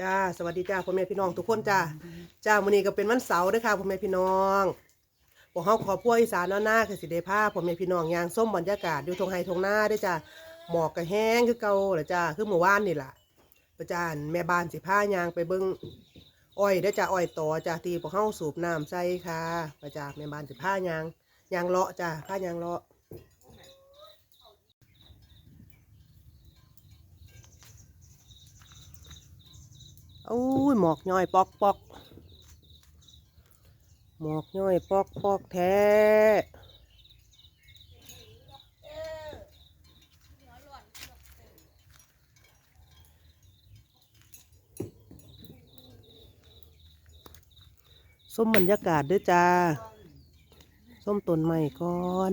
จ้าสวัสดีจ้าพ่อแม่พี่น้องทุกคนจ้าจ้ามื้อนี้ก็เป็นวันเสาร์เด้อค่ะพ่อแม่พี่น้องพวกเฮาขอพวกอีสานเนาะหน้าคือสิได้พาพ่อแม่พี่น้องย่างส้มบรรยากาศอยู่ทงไห้ทงหน้าเด้อจ้าหมอกก็แห้งคือเก่าแหละจ้าคือเมื่อวานนี่ล่ะประจานแม่บ้านสิพายางไปเบิ่งอ้อยเด้อจ้าอ้อยต่อจ้าที่พวกเฮาสูบน้ำใส่ค่ะประจาแม่บ้านสิพายางยางเลาะจ้าพายางเลาะ โอ้ยหมอกย่อยปอกปอกหมอกย่อยปอกปอกแท้ส้มบรรยากาศด้วยจ้าส้มต้นใหม่ก่อน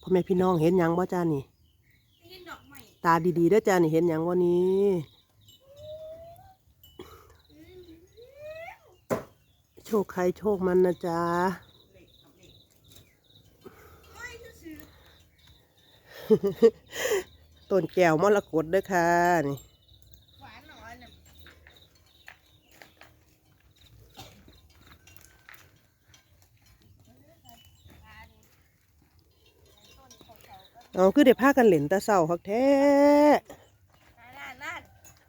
พ่อแม่พี่น้องเห็นยังบ่จ้านี่ตาดีๆด้อจ้านี่เห็นยังวันนี้ ชคใครโชคมันนะจ๊ะต้นแก้วมรกตเด้วยค่ะนี่หวานหน่อยเนี่ยเอาคือเดี๋ยวพากันเหล่นตาเศร้าคักแท้นั่นนั่น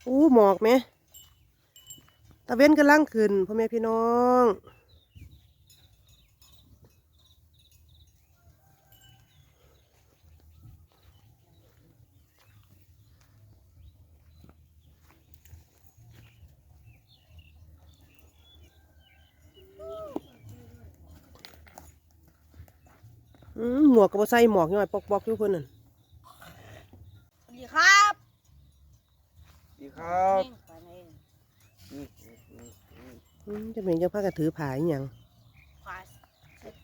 อู้หมอกไหมตะเว้นกำลังขึ้นพ่อแม่พี่น้องอืมหมวกก็บ่ใส่หมวกย่อยปอกๆอยู่เพิ่นนั่นสวัสดีครับ ดีครับเจะเป็นจังพากันถือผายอหย่างขวา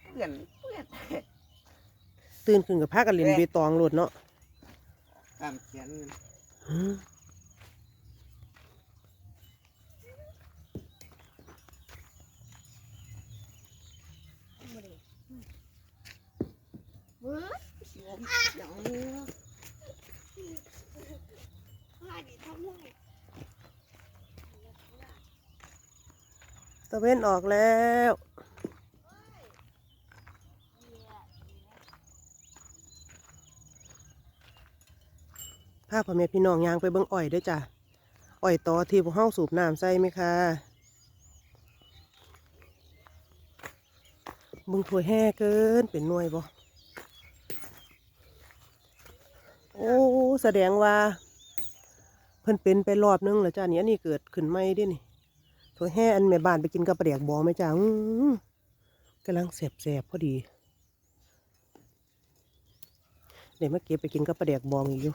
เพื่อนเพื่อนตื่นขึ้นกับพากันเล่นเบตองโลดเนาะตามเขียนอืมเว้ยสิวอย่างนี้ว่าดีทำไร ตะเว้นออกแล้วพาพ่อแม่พี่น้องยางไปเบิ่งอ้อยด้วยจ้ะอ้อยต่อที่พวกเฮาสูบน้ำใส่ไหมคะเบึงถั่วยแห่เกินเป็นหน่วยบ่โอ้แสดงว่า เพิ่นเป็นไปรอบนึงแล้วจ้านี่อันนี้เกิดขึ้นใหม่เดินี่ ถั่วแห่อันแม่บ้านไปกินกับปลาแดกบองไหมจ้าอื้อกำลังแสบๆพอดี เดี๋ยวมาเก็บไปกินกับปลาแดกบองอีกอยู่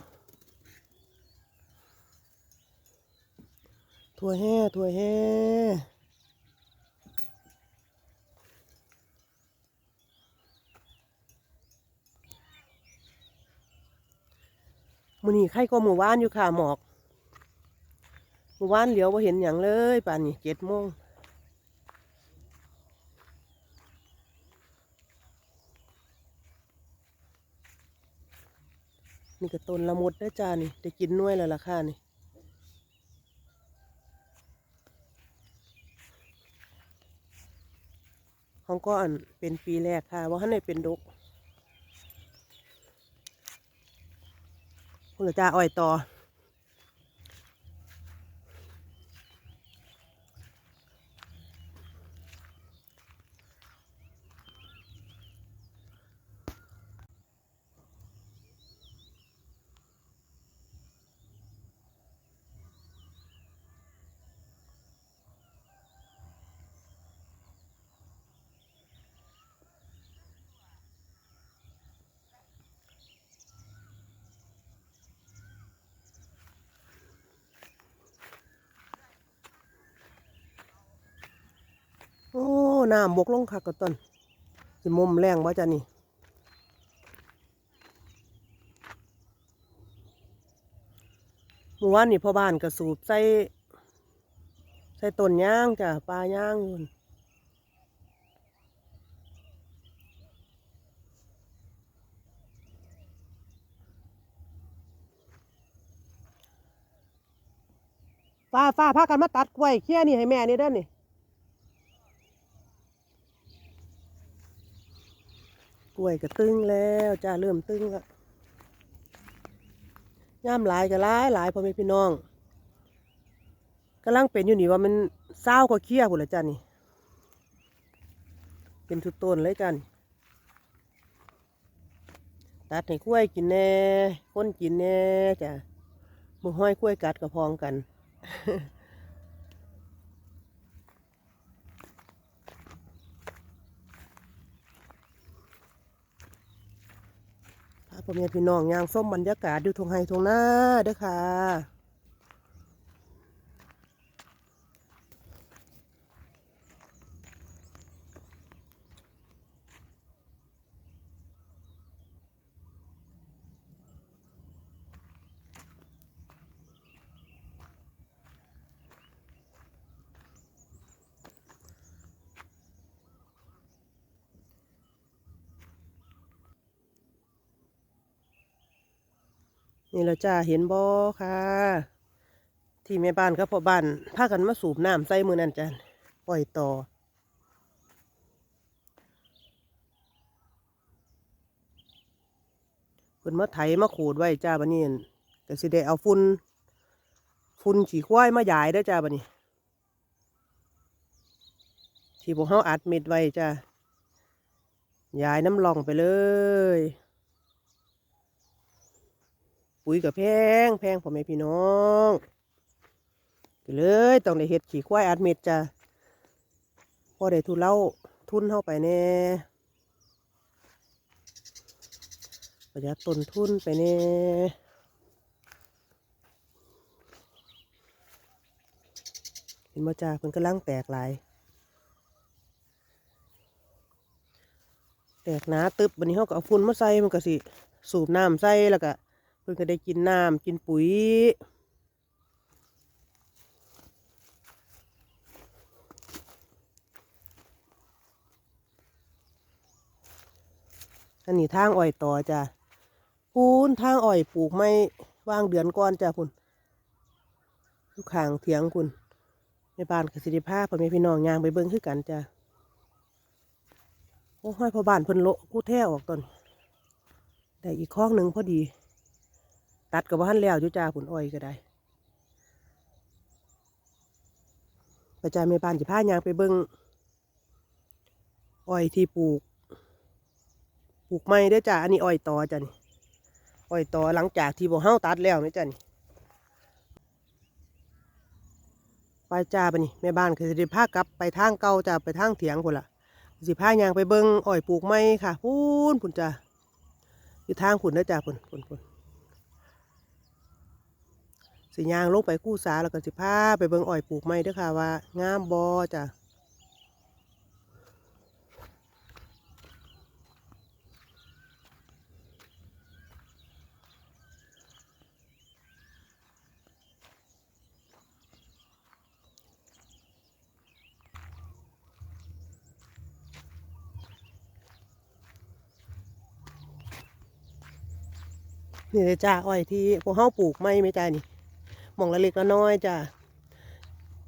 ถั่วแห่ถั่วแห่มือนี้ไข่ก็หมู่ว่านอยู่ค่ะหมอก มื่อวานเหลียวว่าเห็นอย่างเลยป่านนี้เจ็ดโมงนี่ก็ต้นละมุดเด้จ้านี่ได้กินน้วยแล้วล่ะค่ะนี่ของก็อันเป็นปีแรกค่ะว่าท่านได้เป็นดกคุณละจ้าอ้อยต่อ โอ้ น้ำบกลงคักก็ต้นสิมุมแรงว่าจ้ะนี่เมื่อวานนี่พ่อบ้านก็สูบใส่ใส่ต้นย่างจ้ะปลาย่างอยู่นั่นฟ้าฟ้าพากันมาตัดกล้วยเคี่ยนี่ให้แม่นี่เด้อนี่ กล้วยก็ตึงแล้วจ้าเริ่มตึงแล้วย่ามหลายก็หลายหลายพ่อแม่พี่น้องกำลังเป็นอยู่นี่ว่ามันเศร้ากว่าเคี่ยพุ่นละจ้านี่ เป็นทุกต้นเลยจ้านตัดให้กล้วยกินแน่คนกินแน่จ้ะมือห้อยกล้วยกัดกับพองกัน พ่อแม่พี่น้องย่างส้มบรรยากาศดูทงไฮทงหน้าเด้อค่ะ นี่เราจ้าเห็นบ่ค่ะ ที่แม่บ้านครับพ่อบ้านพากันมาสูบน้ำใส่มือนั่นจ้ะปล่อยต่อเพิ่นมาไถมาขูดไว้จ้าบันนี้ก็สิได้เอาฝุ่นฝุ่นขี้ควายมาหยายเด้จ้าบันนี้ที่พวกเฮาอัดเม็ดไว้จ้าหยายน้ำลองไปเลย ปุ๋ยกับแพงแพงพ่อแม่พี่น้องก็เลยต้องได้เฮ็ดขี้ควายอัดเม็ดจ้าพอได้ทุนเล่าทุนเข้าไปแน่ประหยัดต้นทุนไปแน่เห็นบ่จ้าเพิ่นกำลังแตกหลาย แตกหนาตึบวันนี้เขาก็เอาฝุ่นมาใส่มันก็สิ สูบน้ำใส่แล้วก็ เพิ่นก็ได้กินน้ำกินปุ๋ยอันนี้ทางอ้อยต่อจ้ะพูนทางอ้อยปลูกไม่ว่างเดือนก่อนจ้ะพุ่นลูกขางเถียงคุณในบ้านกสิริภาพพ่อแม่พี่น้องยางไปเบิ่งคือกันจ้ะโอ้ห้อยพอบ้านเพิ่นโลกู้แท้ออกตอนได้อีกข้องหนึ่งพอดี ตัดกับว่าหันแล้วจุจ้าผุนอ้อยก็ได้ประจาแม่บ้านจะพายางไปเบิ่งอ้อยที่ปลูก ปลูกไม่ได้จ้าอันนี้อ้อยตอจ้ะนี่อ้อยตอหลังจากที่บ่เฮาตัดแล้วไหมจ้ะนี่ไปจ้าไปนี่แม่บ้านคือสิพากลับไปทางเก่าจ้าไปทางเถียงพุ่นละสิพายางไปเบิงอ้อยปลูกไม้ค่ะพูนพุ่นจ้าอยู่ทางพุ่นนะจ้าพุ่นพุ่นพุ่น สิยางลงไปกู้สาแล้วก็สิพาไปเบิงอ้อยปลูกไม้เด้อค่ะว่างามบอจ้านี่เลยจ้าอ้อยที่พวกเฮาปลูกไม้ไหมจ้านี่ หมองละเล็กละน้อยจ้า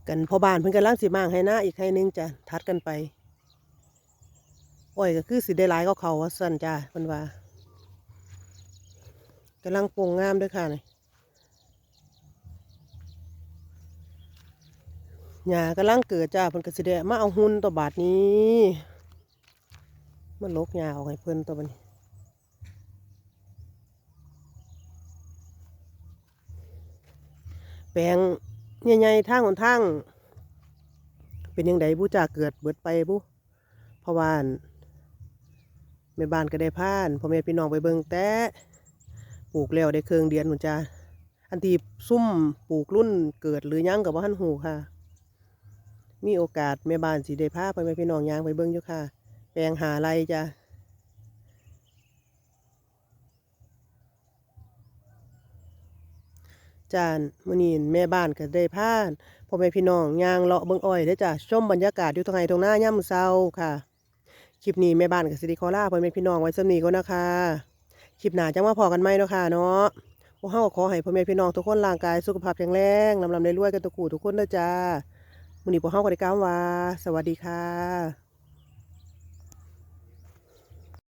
กันพอบ้านเพิ่นกำลังสิมางให้หน้าอีกให้นึงจ้าทัดกันไปอ้อยก็คือสิได้หลายก็เขาว่าสั่นจ้าเพิ่นว่ากำลังปลงงามด้วยค่ะนี่หญ้ากำลังเกิดจ้าเพิ่นก็สิได้มาเอาหุ่นตัวบาทนี้มันลกหญ้าออกให้เพิ่นตัวบันี้ แปลงใหญ่ๆทางหนทาง เป็นยังไงบุจ่าเกิดเบิดไปบุเพราะว่าแม่บ้านก็ได้พานพ่อแม่พี่น้องไปเบิ่งแต่ปลูกแล้วได้เครื่องเดือนหนุนจ้าอันที่ซุ่มปลูกรุ่นเกิดหรือยังกับว่าหันหูค่ะ มีโอกาสแม่บ้านสิได้พาพ่อแม่พี่น้องยางไปเบิ่งอยู่ค่ะ แปลงหาไรจ้า จานมื้อนี้แม่บ้านก็ได้พาพ่อแม่พี่น้องย่างเลาะเบิ่งอ้อยเด้จ้ะชมบรรยากาศอยู่ตรงไหนตรงหน้ายามื้อเช้าค่ะ คลิปนี้แม่บ้านก็สิได้ขอลาพ่อแม่พี่น้องไว้สำนี้ก่อนะคะ คลิปหน้าจังมาพอกันใหมเนาะค่ะเนาะวกเฮาก็ขอให้พ่อแม่พี่น้องทุกคนร่างกายสุขภาพแข็งแรงลำลำได้รวยกันทุกูทุกคนเด้อจ้ามื้อนี้พวกเฮาก็ได้กล่าวว่า สวัสดีค่ะ